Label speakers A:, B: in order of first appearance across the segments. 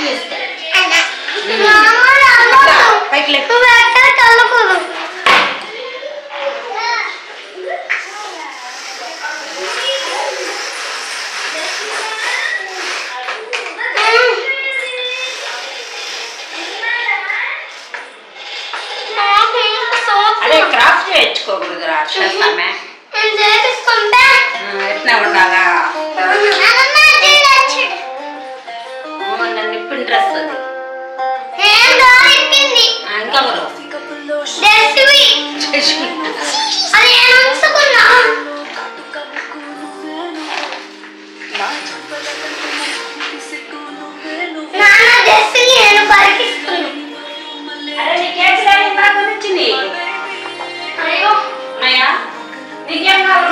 A: పైకి లేస్తారు పైకి లేదు ठीक है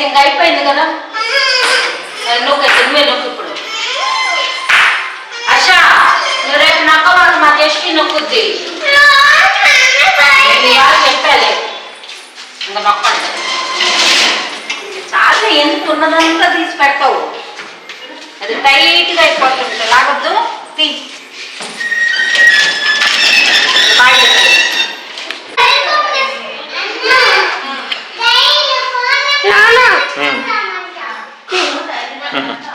A: అయితే ఇంకా అయిపోయింది కదా? నువ్వు నువ్వే నొక్కు ఇప్పుడు. అషా నువ్వు రేపు నొక్కవాలి మా గెస్ట్కి నొక్కుద్ది. చెప్పాలి. ఇంకా నొక్కండి. చాలా ఎంత ఉన్నదంతా తీసి పెట్టవు. అది టైట్గా అయిపోతుంది. లాగద్దు. తీ.
B: Uh-huh.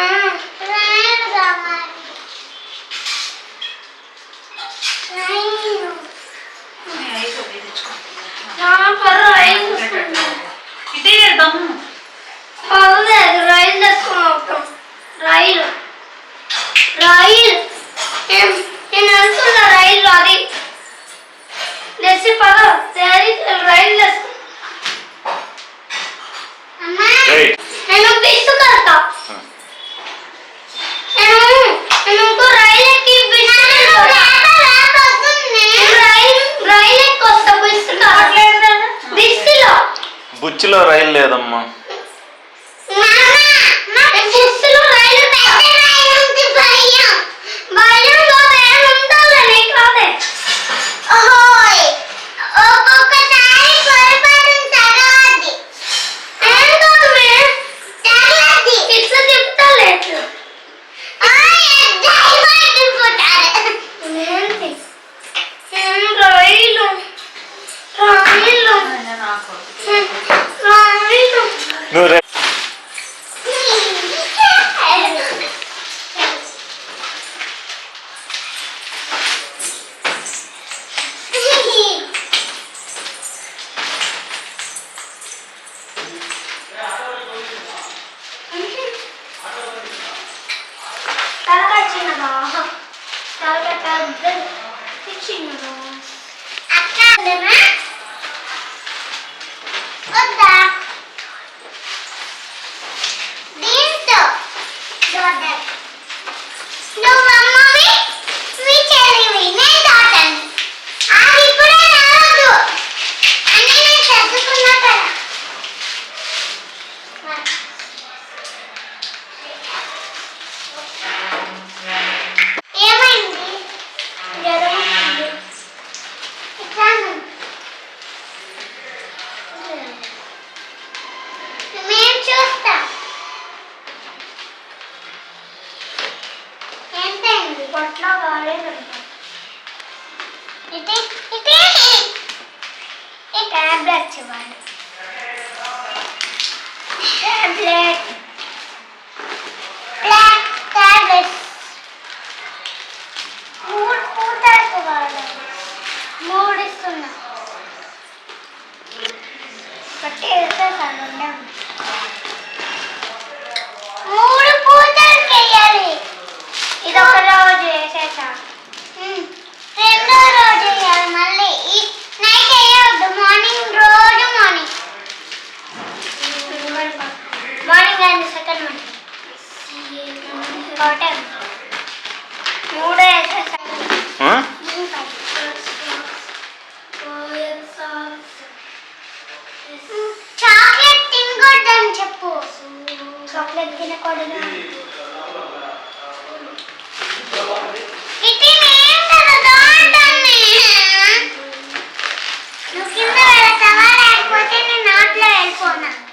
B: Ah! బట్టి మూడు పూజలు చేయాలి. ఇది ఒక రోజు వేసేసా రెండో రోజు వేయాలి మళ్ళీ. నైట్ వేయవద్దు మార్నింగ్ రోజు morning morning and second morning మూడో వేసేసా.
C: chocolate tiene
A: ¿Qué
B: ¿Lo tomándome? No la sabana, después tiene una otra del fondo.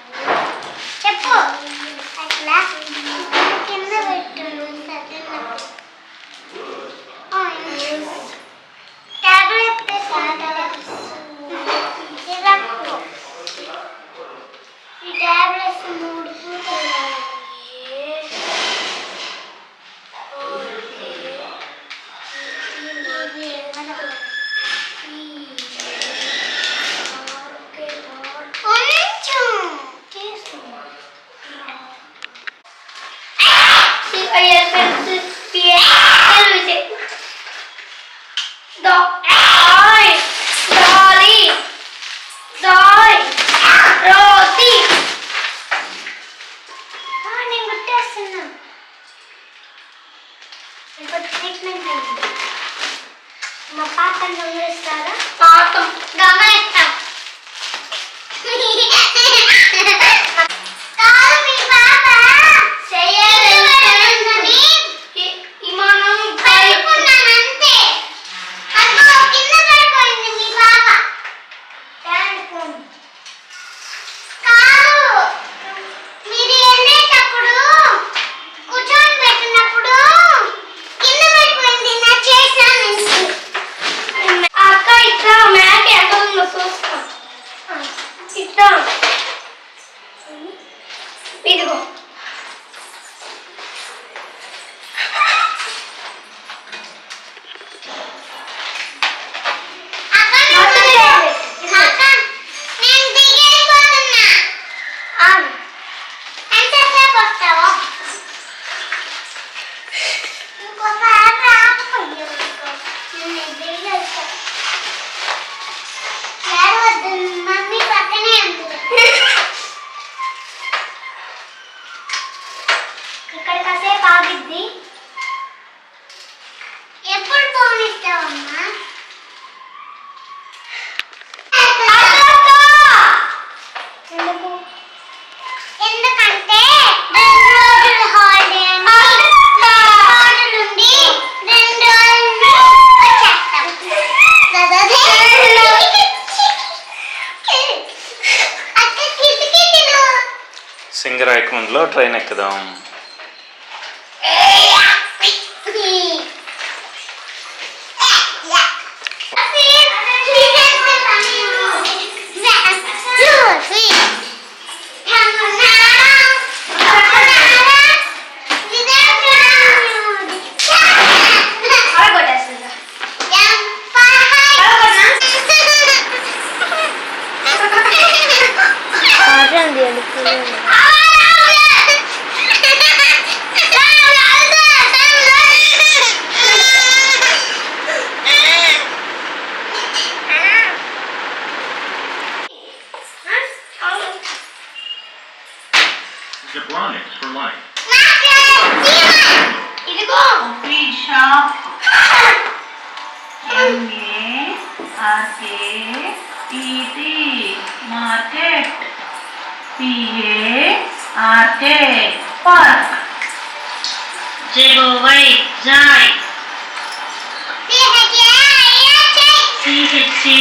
B: చే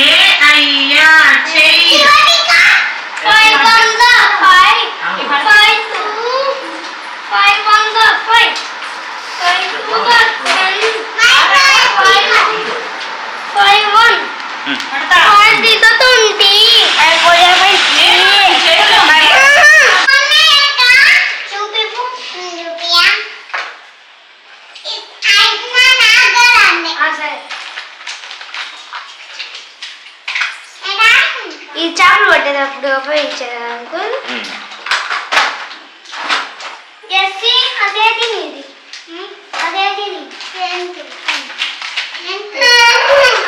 B: అయ్యా
A: చే అంకుల్. ఎస్సి అదే తినేది అదే తిని.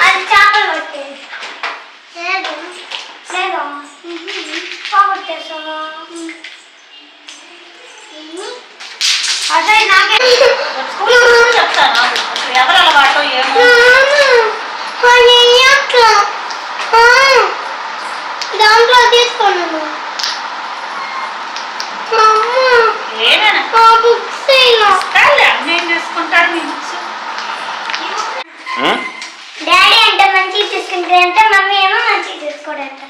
A: అది చేపలు పట్టేది పోగొట్టేసామా అదే నాకే.
B: చెప్తాను. ఎవరు అలవాటు ఏమో.
A: దాంట్లో తీసుకున్నాను డాడీ అంటే మంచి తీసుకుంటే అంటే మమ్మీ ఏమో మంచి తీసుకోడంట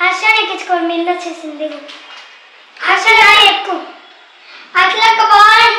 A: హర్ష ఎక్కించుకోండి మిల్లు వచ్చేసింది. హర్ష ఎక్కువ
D: అట్లా
B: బాయ్.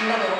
E: 장난으로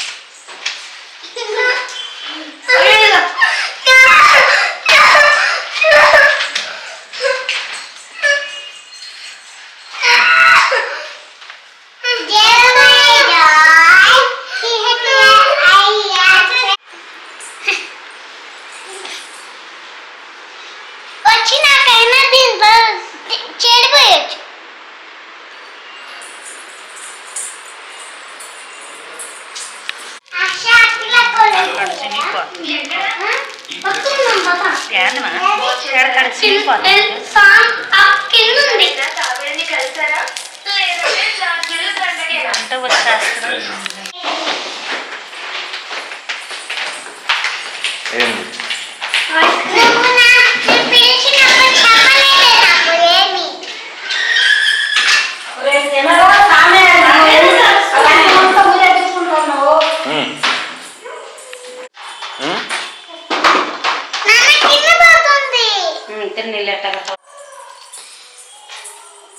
A: ఇద్దరు
E: నీళ్ళు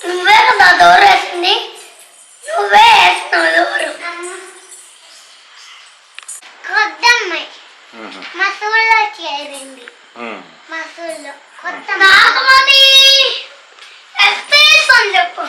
B: నువ్వే కదా నువ్వే వేస్తున్నావు చేరింది కొత్త చెప్పు.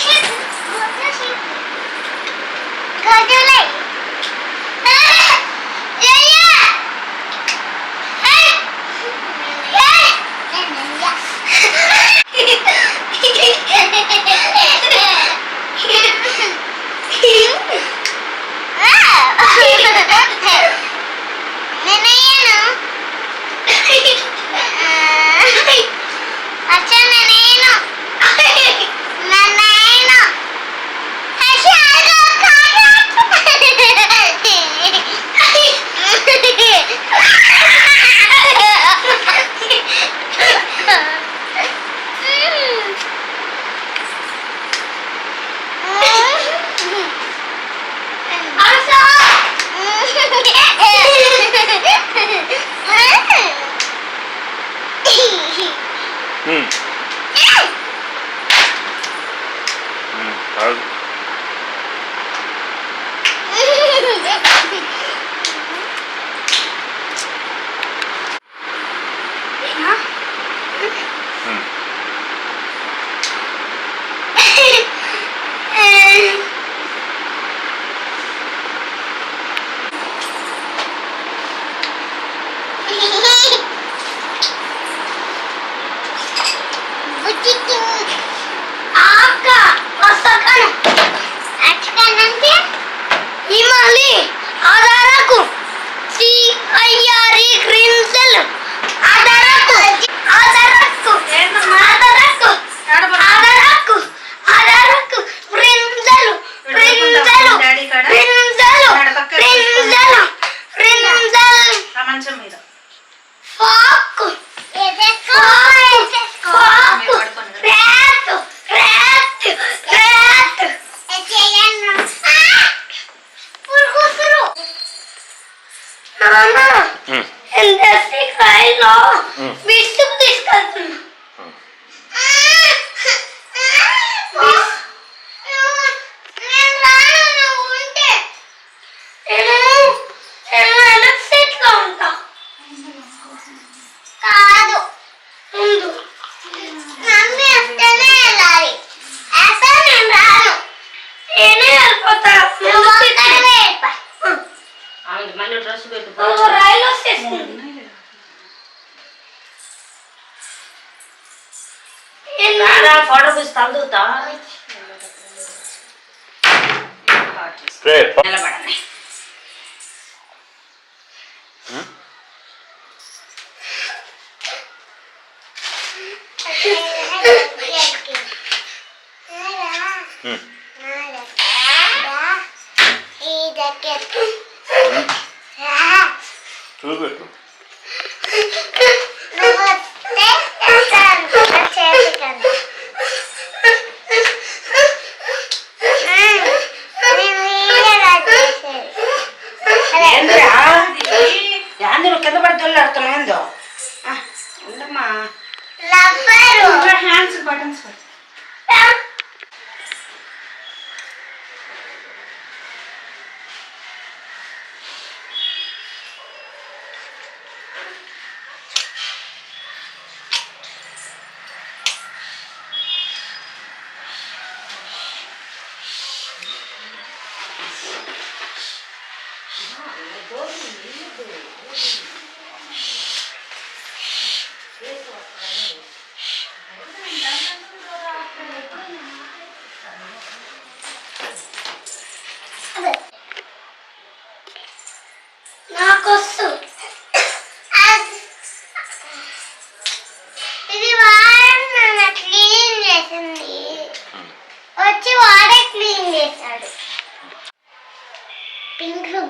A: あっちゃんね
B: ねえの。Ha ha ha! estando tarde. Tres.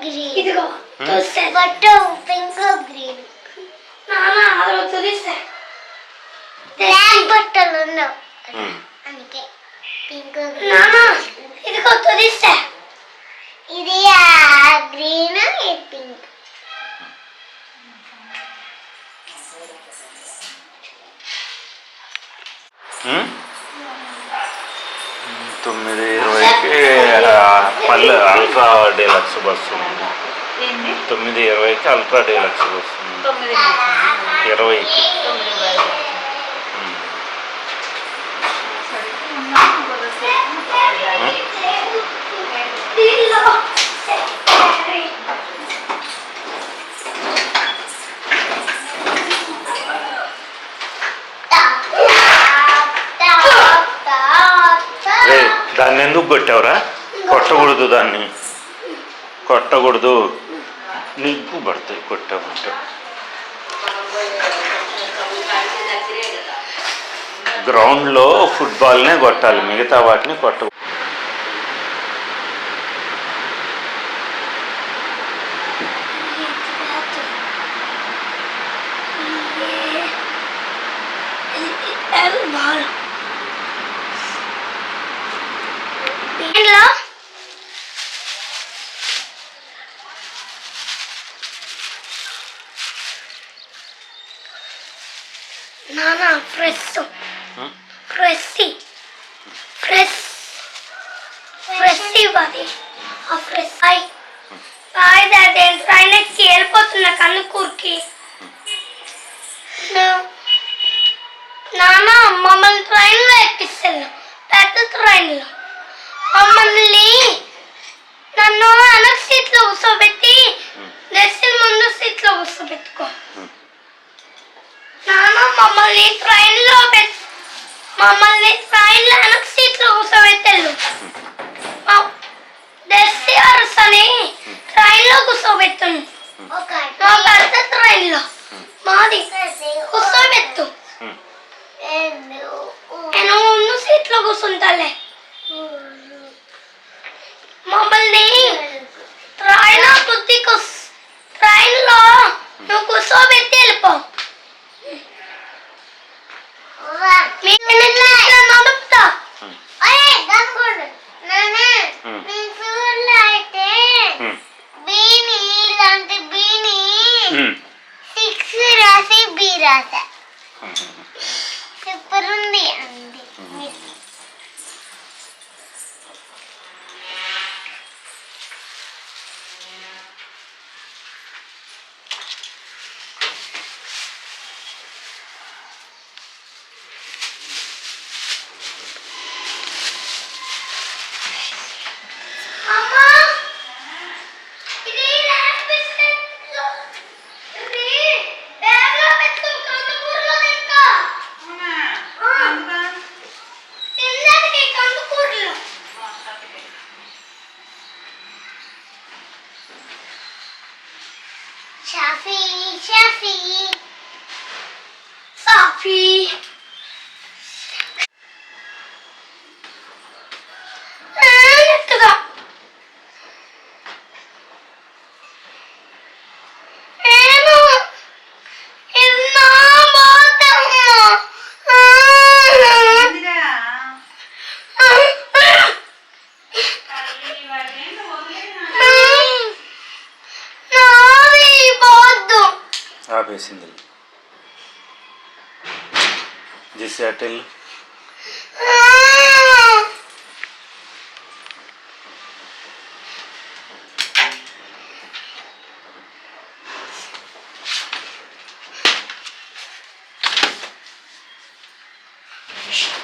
B: Pink green ఇదిగో చూస్తే బట్టు పింక్ గ్రీన్ నాన్న అది తెలిస్తే బ్లాక్ బట్టలు ఉండవు
F: ఉమ్.
B: అందుకే పింక్ నాన్న ఇదిగో తెలిస్తే ఇది గ్రీన్ ఇది పింక్
F: ఉమ్? తొమ్మిది ఇరవైకి ఆ, పల్లె అల్ట్రా డీలక్స్ బస్సు ఉంది
G: ఏంటి
F: తొమ్మిది ఇరవైకి అల్ట్రా డీలక్స్ బస్సు ఉంది
G: తొమ్మిది
F: ఇరవైకి
G: తొమ్మిది
F: దాన్ని కొట్టకూడదు. నిగ్గు పడతాయి కొట్టామంటే. గ్రౌండ్లో ఫుట్బాల్నే కొట్టాలి. మిగతా వాటిని కొట్ట
B: దీనిలో నానా ఫ్రెష్
F: ఉమ్?
B: ఫ్రెష్ ఫ్రెష్ అది. ఆ ఫ్రెష్ అయి అదే ట్రైన్ ఎక్కి వెళ్ళిపోతున్నా కన్ను కూర్కి నాన్న మమ్మల్ని ట్రైన్లో ఎక్కిస్తాను పెద్ద ట్రైన్లో. మమ్మల్ని నన్ను వెనక సీట్లో కూర్చోబెట్టి దర్శన్ ముందు సీట్లో కూర్చోబెట్టుకో. నాన్న మమ్మల్ని ట్రైన్లో పెట్ మమ్మల్ని ట్రైన్లో వెనక సీట్లో కూర్చోబెట్టారు దర్శి అరసని ట్రైన్లో కూర్చోబెట్టాను మా పెద్ద ట్రైన్లో మాది కూర్చోబెట్టు
F: ఉమ్.
B: నేను ముందు సీట్లో కూర్చుంటాలే మమ్మల్ని ట్రైన్ బుద్ధి ట్రైన్లో settle. Shh.